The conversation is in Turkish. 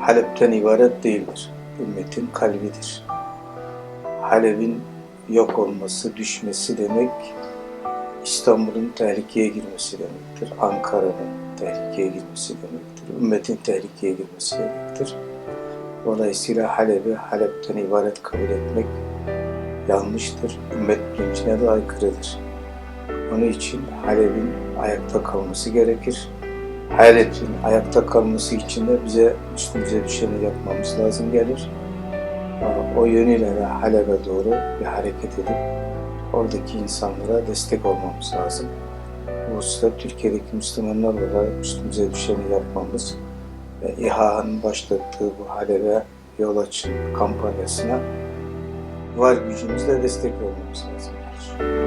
Halep'ten ibaret değildir. Ümmetin kalbidir. Halep'in yok olması, düşmesi demek İstanbul'un tehlikeye girmesi demektir. Ankara'nın tehlikeye girmesi demektir. Ümmetin tehlikeye girmesi demektir. Dolayısıyla Halep'i Halep'ten ibaret kabul etmek yanlıştır. Ümmet bilincine de aykırıdır. Onun için Halep'in ayakta kalması gerekir. Halep'in ayakta kalması için de bize üstümüze düşeni yapmamız lazım gelir. O yönüyle de Halep'e doğru bir hareket edip oradaki insanlara destek olmamız lazım. Bu hususta Türkiye'deki Müslümanlar olarak üstümüze düşeni yapmamız ve İHA'nın başlattığı bu Halep'e yol açın kampanyasına var gücümüzle destek olmamız lazım.